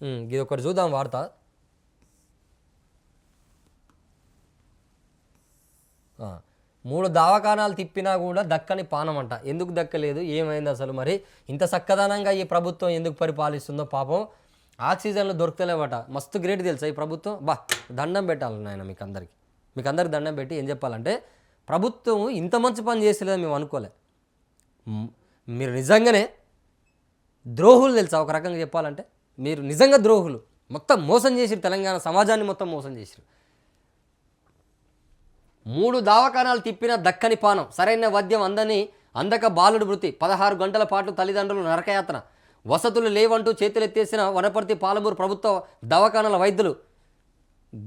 ఇది ఒకటి చూద్దాం వార్త మూడు దవాఖానాలు తిప్పినా కూడా దక్కని పానం అంట ఎందుకు దక్కలేదు? ఏమైంది అసలు మరి? ఇంత చక్కదనంగా ఈ ప్రభుత్వం ఎందుకు పరిపాలిస్తుందో పాపం. ఆక్సిజన్లు దొరకలేవట మస్తు గ్రేట్ తెలుసా ఈ ప్రభుత్వం? బా దండం పెట్టాలి నాయన మీకు అందరికి మీకు అందరికి దండం పెట్టి ఏం చెప్పాలంటే ప్రభుత్వం ఇంత మంచి పని చేసలేదని మేము అనుకోలే. మీరు నిజంగానే ద్రోహులు తెలుసా? ఒక రకంగా చెప్పాలంటే. మీరు నిజంగా ద్రోహులు. మొత్తం మోసం చేసిరు తెలంగాణ సమాజాన్ని మొత్తం మోసం చేసిరు మూడు దావకానాలు తిప్పిన దక్కని పానం సరైన వద్యం అందని అందక బాలుడు మృతి పదహారు గంటల పాటు తల్లిదండ్రులు నరకయాతన. వసతులు లేవంటూ చేతులెత్తేసిన వనపర్తి పాలమూరు ప్రభుత్వ దవాఖానాల వైద్యులు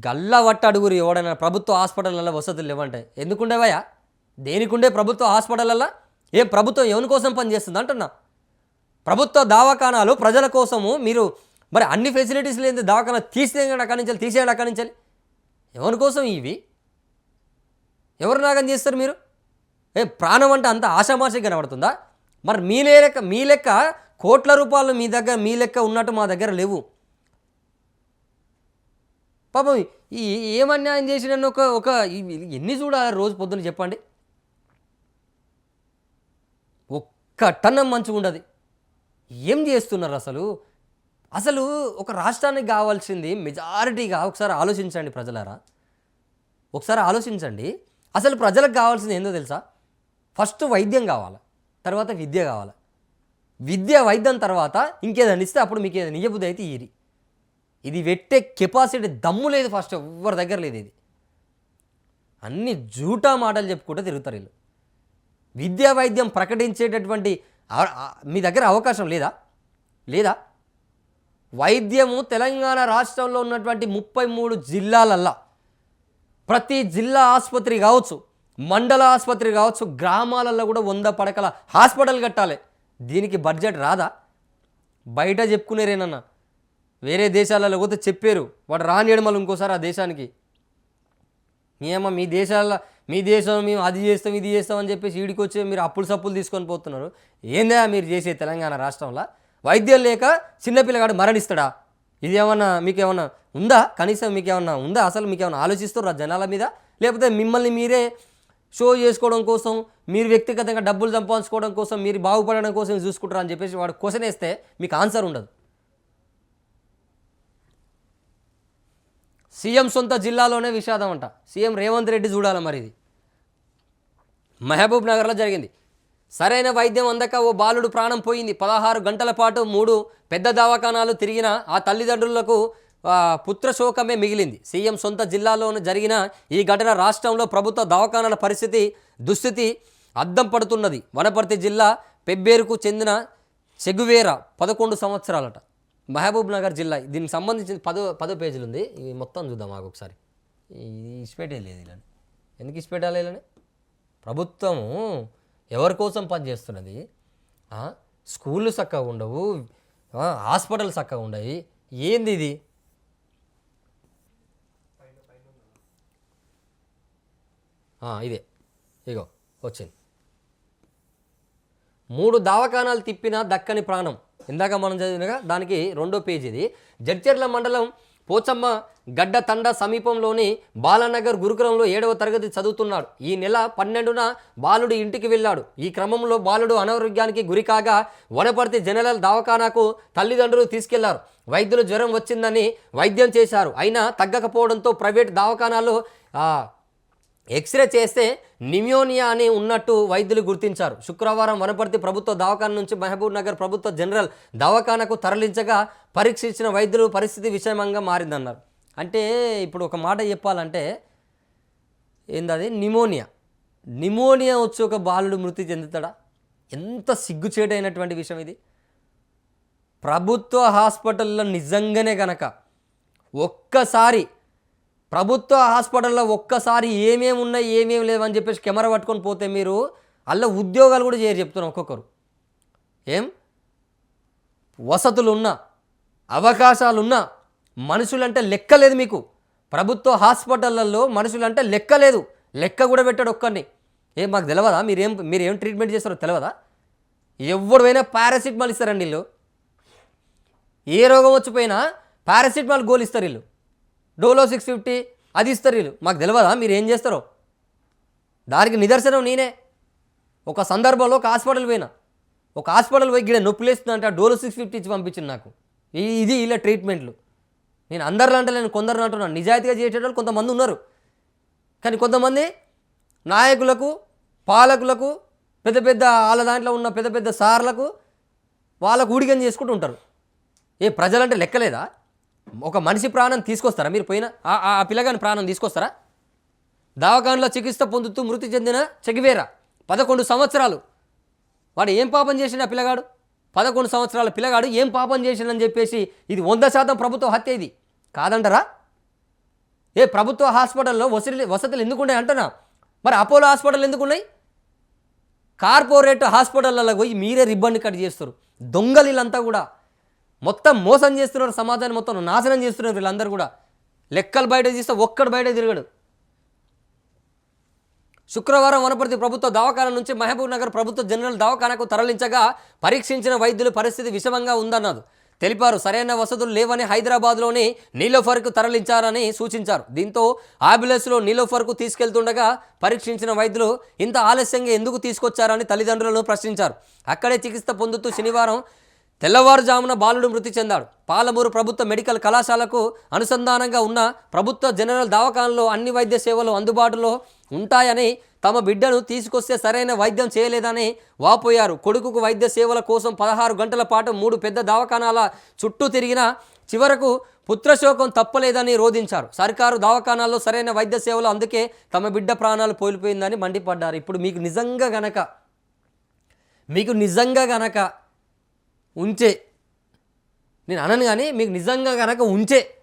గల్లవట్ట అడుగురు ఎవడైనా ప్రభుత్వ హాస్పిటళ్ళల్లో వసతులు లేవంటాయి ఎందుకుండేవయ్యా? దేనికుండే ప్రభుత్వ హాస్పిటళ్ళల్లో? ఏ ప్రభుత్వం ఎవరి కోసం పనిచేస్తుంది అంటున్నా ప్రభుత్వ దవాఖానాలు ప్రజల కోసము మీరు మరి అన్ని ఫెసిలిటీస్ లేని దవాఖానా తీసేయండి అక్కడి నుంచి తీసేయండి అక్కడి నుంచి ఎవరి కోసం ఇవి? ఎవరు నాగం చేస్తారు మీరు? ఏ ప్రాణం అంటే అంత ఆశామాష కనబడుతుందా? మరి మీ లెక్క మీ లెక్క కోట్ల రూపాయలు మీ దగ్గర మీ లెక్క ఉన్నట్టు మా దగ్గర లేవు. పాపం ఈ ఏం చేసినన్ను ఒక ఒక ఎన్ని చూడాలి రోజు పొద్దున చెప్పండి? ఒక్క టన్నం మంచిగా ఉండదు ఏం చేస్తున్నారు అసలు? అసలు ఒక రాష్ట్రానికి కావాల్సింది మెజారిటీగా ఒకసారి ఆలోచించండి ప్రజలారా. ఒకసారి ఆలోచించండి. అసలు ప్రజలకు కావాల్సింది ఏందో తెలుసా? ఫస్ట్ వైద్యం కావాలి? తర్వాత విద్య కావాలి? విద్య వైద్యం తర్వాత ఇంకేదైనా ఇస్తే అప్పుడు మీకు ఏదైనా నిజబుద్ధి అయితే ఇరి ఇది పెట్టే కెపాసిటీ దమ్ము లేదు ఫస్ట్ ఎవరి దగ్గర లేదు ఇది. అన్ని జూటా మాటలు చెప్పుకుంటూ తిరుగుతారు వీళ్ళు. విద్యా వైద్యం ప్రకటించేటటువంటి మీ దగ్గర అవకాశం లేదా? లేదా? వైద్యము తెలంగాణ రాష్ట్రంలో ఉన్నటువంటి ముప్పై మూడు జిల్లాలల్లా ప్రతి జిల్లా ఆసుపత్రి కావచ్చు మండల ఆసుపత్రి కావచ్చు గ్రామాలలో కూడా వంద పడకల హాస్పిటల్ కట్టాలి. దీనికి బడ్జెట్ రాదా? బయట చెప్పుకునేరేనన్నా. వేరే దేశాలలో పోతే చెప్పారు. వాడు రాని ఎడమలు ఇంకోసారి ఆ దేశానికి. ఏమో మీ దేశాల మీ దేశం మేము అది చేస్తాం ఇది చేస్తాం అని చెప్పేసి ఈడికి వచ్చి మీరు అప్పులు సప్పులు తీసుకొని పోతున్నారు. ఏందా మీరు చేసే తెలంగాణ రాష్ట్రంలో? వైద్యం లేక చిన్నపిల్లగాడు మరణిస్తాడా? ఇది ఏమన్నా మీకు ఏమన్నా ఉందా? కనీసం మీకు ఏమన్నా ఉందా? అసలు మీకు ఏమన్నా ఆలోచిస్తారా జనాల మీద? లేకపోతే మిమ్మల్ని మీరే షో చేసుకోవడం కోసం మీరు వ్యక్తిగతంగా డబ్బులు సంపాదించుకోవడం కోసం మీరు బాగుపడడం కోసం చూసుకుంటారు అని చెప్పేసి వాడు క్వశ్చన్ వేస్తే మీకు ఆన్సర్ ఉండదు. సీఎం సొంత జిల్లాలోనే విషాదం అంట. సీఎం రేవంత్ రెడ్డి చూడాలి మరి ఇది? మహబూబ్ నగర్లో జరిగింది. సరైన వైద్యం అందక ఓ బాలుడు ప్రాణం పోయింది. పదహారు గంటల పాటు మూడు పెద్ద దవాఖానాలు తిరిగిన ఆ తల్లిదండ్రులకు పుత్రశోకమే మిగిలింది. సీఎం సొంత జిల్లాలోనే జరిగిన ఈ ఘటన రాష్ట్రంలో ప్రభుత్వ దవాఖానాల పరిస్థితి దుస్థితి అద్దం పడుతున్నది. వనపర్తి జిల్లా పెబ్బేరుకు చెందిన చెగువేర పదకొండు సంవత్సరాలట. మహబూబ్ నగర్ జిల్లా. దీనికి సంబంధించిన పదో పదో పేజీలు ఉంది ఇది మొత్తం చూద్దాం మాకు ఒకసారి. ఇది లేదు ఇలా ఎందుకు ఇచ్చిపెట్టాలి ఇలానే? ప్రభుత్వము ఎవరి కోసం పనిచేస్తున్నది స్కూళ్ళు చక్కగా ఉండవు. హాస్పిటల్ చక్కగా ఉండవు ఏంది ఇది? ఇదే. ఇగో వచ్చింది. మూడు దవాఖానాలు తిప్పిన దక్కని ప్రాణం. ఇందాక మనం చదివినగా దానికి రెండో పేజీ ఇది. జడ్చర్ల మండలం పోచమ్మ గడ్డ తండ సమీపంలోని బాలానగర్ గురుకులంలో ఏడవ తరగతి చదువుతున్నాడు. ఈ నెల పన్నెండున బాలుడు ఇంటికి వెళ్ళాడు. ఈ క్రమంలో బాలుడు అనారోగ్యానికి గురికాగా వనపర్తి జనరల్ దవాఖానాకు తల్లిదండ్రులు తీసుకెళ్ళారు. వైద్యులు జ్వరం వచ్చిందని వైద్యం చేశారు. అయినా తగ్గకపోవడంతో ప్రైవేట్ దవాఖానాలో ఎక్స్రే చేస్తే నిమోనియా అని ఉన్నట్టు వైద్యులు గుర్తించారు. శుక్రవారం వనపర్తి ప్రభుత్వ దవాఖాన నుంచి మహబూబ్ నగర్ ప్రభుత్వ జనరల్ దవాఖానకు తరలించగా పరీక్షించిన వైద్యులు పరిస్థితి విషమంగా మారిందన్నారు. అంటే ఇప్పుడు ఒక మాట చెప్పాలంటే ఏందది? నిమోనియా నిమోనియా వచ్చి ఒక బాలుడు మృతి చెందుతాడా? ఎంత సిగ్గుచేటైనటువంటి విషయం ఇది. ప్రభుత్వ హాస్పిటల్లో నిజంగానే కనుక ఒక్కసారి ప్రభుత్వ హాస్పిటల్లో ఒక్కసారి ఏమేమి ఉన్నాయి ఏమేమి లేవని చెప్పేసి కెమెరా పట్టుకొని పోతే మీరు అల్ల ఉద్యోగాలు కూడా చేయరు చెప్తున్నారు ఒక్కొక్కరు. ఏం? వసతులున్నా అవకాశాలున్నా మనుషులంటే లెక్క లేదు మీకు. ప్రభుత్వ హాస్పిటళ్ళల్లో మనుషులంటే లెక్క లేదు. లెక్క కూడా పెట్టాడు ఒక్కరిని ఏం మాకు తెలియదా మీరేం మీరు ఏం ట్రీట్మెంట్ చేస్తారో తెలియదా ఎవడైనా పారాసిటమాల్ ఇస్తారండి వీళ్ళు. ఏ రోగం వచ్చిపోయినా పారాసిటమాల్ గోలు ఇస్తారు వీళ్ళు. డోలో సిక్స్ ఫిఫ్టీ అది ఇస్తారు వీళ్ళు. మాకు తెలియదా మీరు ఏం చేస్తారో? దానికి నిదర్శనం నేనే. ఒక సందర్భంలో ఒక హాస్పిటల్ పోయినా. ఒక హాస్పిటల్ పోయి గిడ నొప్పి లేస్తుందంట డోలో సిక్స్ ఫిఫ్టీ ఇచ్చి పంపించింది నాకు. ఇది ఇలా ట్రీట్మెంట్లు నేను అందరిలో అంటే నేను కొందరు అంటున్నాను నిజాయితీగా చేసేటోళ్ళు కొంతమంది ఉన్నారు. కానీ కొంతమంది నాయకులకు పాలకులకు పెద్ద పెద్ద వాళ్ళ దాంట్లో ఉన్న పెద్ద పెద్ద సార్లకు వాళ్ళకు ఊడిగం చేసుకుంటూ ఉంటారు. ఏ ప్రజలంటే లెక్కలేదా? ఒక మనిషి ప్రాణం తీసుకొస్తారా? మీరు పోయిన ఆ- ఆ పిల్లగాని ప్రాణం తీసుకొస్తారా? దవాఖానలో చికిత్స పొందుతూ మృతి చెందిన చెగివేరా పదకొండు సంవత్సరాలు. వాడు ఏం పాపం చేసిన పిల్లగాడు? పదకొండు సంవత్సరాల పిల్లగాడు ఏం పాపం చేసినని చెప్పేసి ఇది వంద శాతం ప్రభుత్వ హత్య ఇది. కాదంటారా? ఏ ప్రభుత్వ హాస్పిటల్లో వసతి వసతులు ఎందుకున్నాయి అంటున్నా? మరి అపోలో హాస్పిటల్ ఎందుకు ఉన్నాయి కార్పొరేట్ హాస్పిటళ్ళలో పోయి మీరే రిబ్బన్ కట్ చేస్తారు. దొంగలు అంతా కూడా మొత్తం మోసం చేస్తున్నారు సమాజాన్ని మొత్తం నాశనం చేస్తున్నారు వీళ్ళందరూ కూడా. లెక్కలు బయట తీస్తే ఒక్కడు బయట తిరగడు. శుక్రవారం వనపర్తి ప్రభుత్వ దవాఖాన నుంచి మహబూబ్ నగర్ ప్రభుత్వ జనరల్ దవాఖానకు తరలించగా పరీక్షించిన వైద్యులు పరిస్థితి విషమంగా ఉందన్నారు. తెలిపారు సరైన వసతులు లేవని హైదరాబాద్లోని నీలోఫర్కు తరలించారని సూచించారు. దీంతో అంబులెన్స్లో నీలోఫర్కు తీసుకెళ్తుండగా పరీక్షించిన వైద్యులు ఇంత ఆలస్యంగా ఎందుకు తీసుకొచ్చారని తల్లిదండ్రులను ప్రశ్నించారు. అక్కడే చికిత్స పొందుతూ శనివారం తెల్లవారుజామున బాలుడు మృతి చెందాడు. పాలమూరు ప్రభుత్వ మెడికల్ కళాశాలకు అనుసంధానంగా ఉన్న ప్రభుత్వ జనరల్ దవాఖానలో అన్ని వైద్య సేవలు అందుబాటులో ఉంటాయని తమ బిడ్డను తీసుకొస్తే సరైన వైద్యం చేయలేదని వాపోయారు. కొడుకుకు వైద్య సేవల కోసం పదహారు గంటల పాటు మూడు పెద్ద దవాఖానాల చుట్టూ తిరిగిన చివరకు పుత్రశోకం తప్పలేదని రోధించారు. సర్కారు దవాఖానాల్లో సరైన వైద్య సేవలు అందుకే తమ బిడ్డ ప్రాణాలు కోల్పోయిందని మండిపడ్డారు. ఇప్పుడు మీకు నిజంగా గనక మీకు నిజంగా గనక ఉంచే. నేను అనను కానీ మీకు నిజంగా కనుక ఉంచే.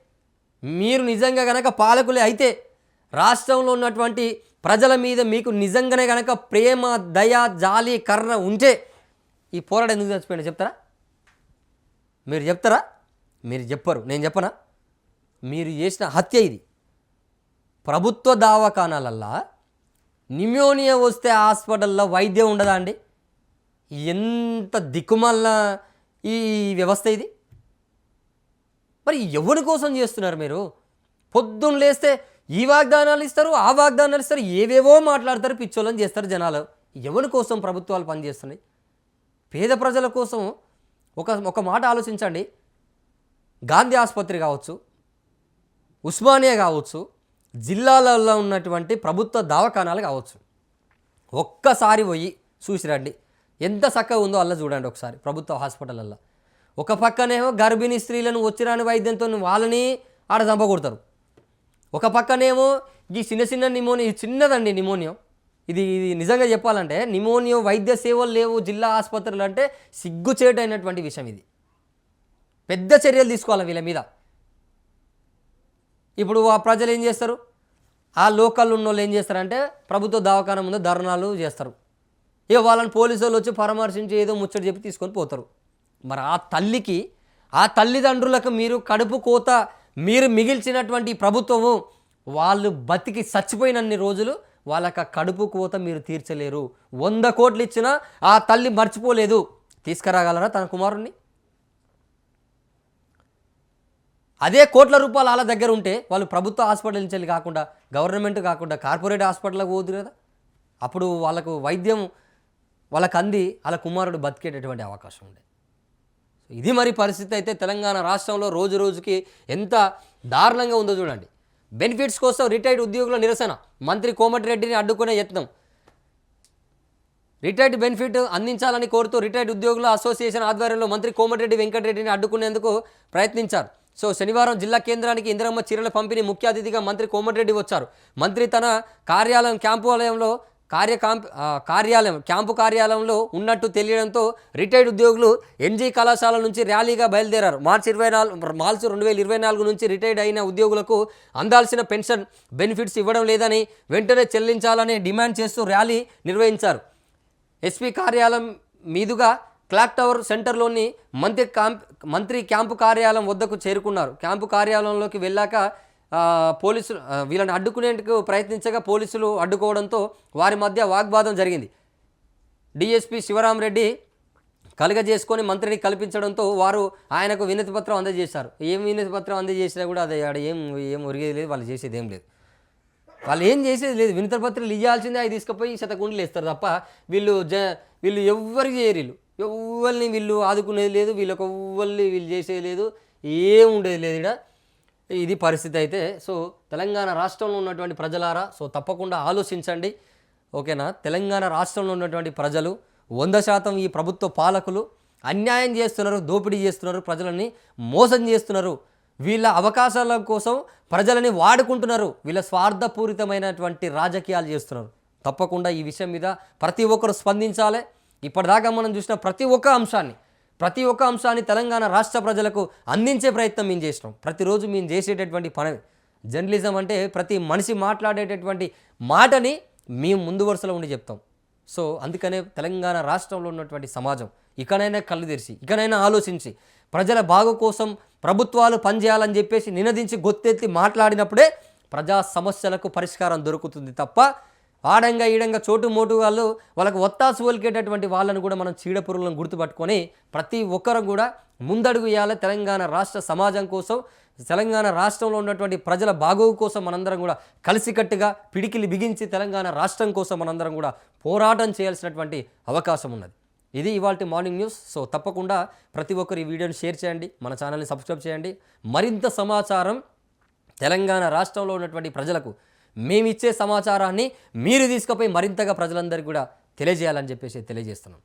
మీరు నిజంగా కనుక పాలకులే అయితే రాష్ట్రంలో ఉన్నటువంటి ప్రజల మీద మీకు నిజంగానే కనుక ప్రేమ దయ జాలి కర్ర ఉంటే ఈ పోరాటం ఎందుకు చచ్చిపోయినా చెప్తారా? మీరు చెప్తారా? మీరు చెప్పరు. నేను చెప్పనా? మీరు చేసిన హత్య ఇది. ప్రభుత్వ దావాఖానాలల్లా నిమోనియా వస్తే హాస్పిటల్లో వైద్యం ఉండదా అండి? ఎంత దిక్కుమల్ల ఈ వ్యవస్థ ఇది? మరి ఎవరి కోసం చేస్తున్నారు మీరు? పొద్దున్న లేస్తే ఈ వాగ్దానాలు ఇస్తారు ఆ వాగ్దానాలు ఇస్తారు ఏవేవో మాట్లాడతారు పిచ్చోళ్ళని చేస్తారు జనాలు. ఎవరి కోసం ప్రభుత్వాలు పనిచేస్తున్నాయి? పేద ప్రజల కోసం ఒక ఒక మాట ఆలోచించండి. గాంధీ ఆసుపత్రి కావచ్చు ఉస్మానియా కావచ్చు జిల్లాలలో ఉన్నటువంటి ప్రభుత్వ దవాఖానాలు కావచ్చు. ఒక్కసారి పోయి చూసిరండి. ఎంత చక్కగా ఉందో అలా చూడండి ఒకసారి ప్రభుత్వ హాస్పిటల్లో ఒక పక్కనేమో గర్భిణీ స్త్రీలను వచ్చిరాని వైద్యంతో వాళ్ళని ఆడ చంపకూడతారు ఒక పక్కనేమో ఈ చిన్న చిన్న నిమోనియా చిన్నదండి నిమోనియా. ఇది ఇది నిజంగా చెప్పాలంటే నిమోనియా వైద్య సేవలు లేవు జిల్లా ఆసుపత్రులు అంటే సిగ్గుచేటైనటువంటి విషయం ఇది. పెద్ద చర్యలు తీసుకోవాలి వీళ్ళ మీద. ఇప్పుడు ఆ ప్రజలు ఏం చేస్తారు? ఆ లోకల్ ఉన్న వాళ్ళు ఏం చేస్తారంటే ప్రభుత్వ దవాఖాన ముందు ధర్నాలు చేస్తారు. ఇక వాళ్ళని పోలీసు వాళ్ళు వచ్చి పరామర్శించి ఏదో ముచ్చట చెప్పి తీసుకొని పోతారు. మరి ఆ తల్లికి ఆ తల్లిదండ్రులకు మీరు కడుపు కోత మీరు మిగిల్చినటువంటి ప్రభుత్వము వాళ్ళు బతికి చచ్చిపోయినన్ని రోజులు వాళ్ళకి ఆ కడుపు కోత మీరు తీర్చలేరు. వంద కోట్లు ఇచ్చినా ఆ తల్లి మర్చిపోలేదు. తీసుకురాగలరా తన కుమారుణ్ణి? అదే కోట్ల రూపాయలు వాళ్ళ దగ్గర ఉంటే వాళ్ళు ప్రభుత్వ హాస్పిటల్ నుంచి కాకుండా గవర్నమెంట్ కాకుండా కార్పొరేట్ హాస్పిటల్కి పోదు కదా. అప్పుడు వాళ్ళకు వైద్యం వాళ్ళకి అంది వాళ్ళ కుమారుడు బతికేటటువంటి అవకాశం ఉండే సో ఇది మరి పరిస్థితి అయితే తెలంగాణ రాష్ట్రంలో రోజు రోజుకి ఎంత దారుణంగా ఉందో చూడండి. బెనిఫిట్స్ కోసం రిటైర్డ్ ఉద్యోగుల నిరసన. మంత్రి కోమటిరెడ్డిని అడ్డుకునే యత్నం. రిటైర్డ్ బెనిఫిట్ అందించాలని కోరుతూ రిటైర్డ్ ఉద్యోగుల అసోసియేషన్ ఆధ్వర్యంలో మంత్రి కోమటిరెడ్డి వెంకటరెడ్డిని అడ్డుకునేందుకు ప్రయత్నించారు. సో శనివారం జిల్లా కేంద్రానికి ఇందిరమ్మ చీరల పంపిణీ ముఖ్య అతిథిగా మంత్రి కోమటిరెడ్డి వచ్చారు. మంత్రి తన కార్యాలయం క్యాంపు ఆలయంలో కార్యకాంప్ కార్యాలయం క్యాంపు కార్యాలయంలో ఉన్నట్టు తెలియడంతో రిటైర్డ్ ఉద్యోగులు ఎన్జీ కళాశాల నుంచి ర్యాలీగా బయలుదేరారు. మార్చి ఇరవై నాలుగు మార్చి రెండు వేల ఇరవై నాలుగు నుంచి రిటైర్డ్ అయిన ఉద్యోగులకు అందాల్సిన పెన్షన్ బెనిఫిట్స్ ఇవ్వడం లేదని వెంటనే చెల్లించాలని డిమాండ్ చేస్తూ ర్యాలీ నిర్వహించారు. ఎస్పీ కార్యాలయం మీదుగా క్లాక్ టవర్ సెంటర్లోని మంత్రి క్యాంప్ మంత్రి క్యాంపు కార్యాలయం వద్దకు చేరుకున్నారు. క్యాంపు కార్యాలయంలోకి వెళ్ళాక పోలీసులు వీళ్ళని అడ్డుకునేందుకు ప్రయత్నించగా పోలీసులు అడ్డుకోవడంతో వారి మధ్య వాగ్వాదం జరిగింది. డిఎస్పి శివరామరెడ్డి కలుగజేసుకొని మంత్రిని కల్పించడంతో వారు ఆయనకు వినతి పత్రం అందజేశారు. ఏం వినతి పత్రం అందజేసినా కూడా అది ఆడ ఏం ఏం ఒరిగేది లేదు వాళ్ళు చేసేది ఏం లేదు. వాళ్ళు ఏం చేసేది లేదు వినతి పత్రాలు ఇవ్వాల్సిందే అవి తీసుకుపోయి శతకుండలు వేస్తారు తప్ప వీళ్ళు జ వీళ్ళు ఎవ్వరికి చేయరు ఎవ్వరిని వీళ్ళు ఆదుకునేది లేదు వీళ్ళకి ఎవ్వరిని వీళ్ళు చేసేది లేదు ఏం ఉండేది లేదు ఇక్కడ ఇది పరిస్థితి అయితే. సో తెలంగాణ రాష్ట్రంలో ఉన్నటువంటి ప్రజలారా సో తప్పకుండా ఆలోచించండి. ఓకేనా? తెలంగాణ రాష్ట్రంలో ఉన్నటువంటి ప్రజలు వంద శాతం ఈ ప్రభుత్వ పాలకులు అన్యాయం చేస్తున్నారు దోపిడీ చేస్తున్నారు ప్రజలని మోసం చేస్తున్నారు. వీళ్ళ అవకాశాల కోసం ప్రజలని వాడుకుంటున్నారు. వీళ్ళ స్వార్థపూరితమైనటువంటి రాజకీయాలు చేస్తున్నారు. తప్పకుండా ఈ విషయం మీద ప్రతి ఒక్కరు స్పందించాలి. ఇప్పటిదాకా మనం చూసిన ప్రతి ఒక్క అంశాన్ని ప్రతి ఒక్క అంశాన్ని తెలంగాణ రాష్ట్ర ప్రజలకు అందించే ప్రయత్నం మేము చేసినాం. ప్రతిరోజు మేము చేసేటటువంటి పని జర్నలిజం అంటే ప్రతి మనిషి మాట్లాడేటటువంటి మాటని మేము ముందు వరుసలో ఉండి చెప్తాం. సో అందుకనే తెలంగాణ రాష్ట్రంలో ఉన్నటువంటి సమాజం ఇకనైనా కళ్ళు తెరిచి ఇకనైనా ఆలోచించి ప్రజల బాగు కోసం ప్రభుత్వాలు పనిచేయాలని చెప్పేసి నినదించి గొత్తెత్తి మాట్లాడినప్పుడే ప్రజా సమస్యలకు పరిష్కారం దొరుకుతుంది తప్ప ఆడంగా ఈడంగా చోటు మోటు వాళ్ళు వాళ్ళకు ఒత్తాసు వలికేటటువంటి వాళ్ళను కూడా మనం చీడపురుగులను గుర్తుపట్టుకొని ప్రతి ఒక్కరు కూడా ముందడుగు వేయాలి. తెలంగాణ రాష్ట్ర సమాజం కోసం తెలంగాణ రాష్ట్రంలో ఉన్నటువంటి ప్రజల బాగోగు కోసం మనందరం కూడా కలిసికట్టుగా పిడికిలి బిగించి తెలంగాణ రాష్ట్రం కోసం మనందరం కూడా పోరాటం చేయాల్సినటువంటి అవకాశం ఉన్నది. ఇది ఇవాళ మార్నింగ్ న్యూస్. సో తప్పకుండా ప్రతి ఒక్కరు ఈ వీడియోని షేర్ చేయండి మన ఛానల్ని సబ్స్క్రైబ్ చేయండి. మరింత సమాచారం తెలంగాణ రాష్ట్రంలో ఉన్నటువంటి ప్రజలకు మేమిచ్చే సమాచారాన్ని మీరు తీసుకుపోయి మరింతగా ప్రజలందరికీ కూడా తెలియజేయాలని చెప్పేసి తెలియజేస్తున్నాం.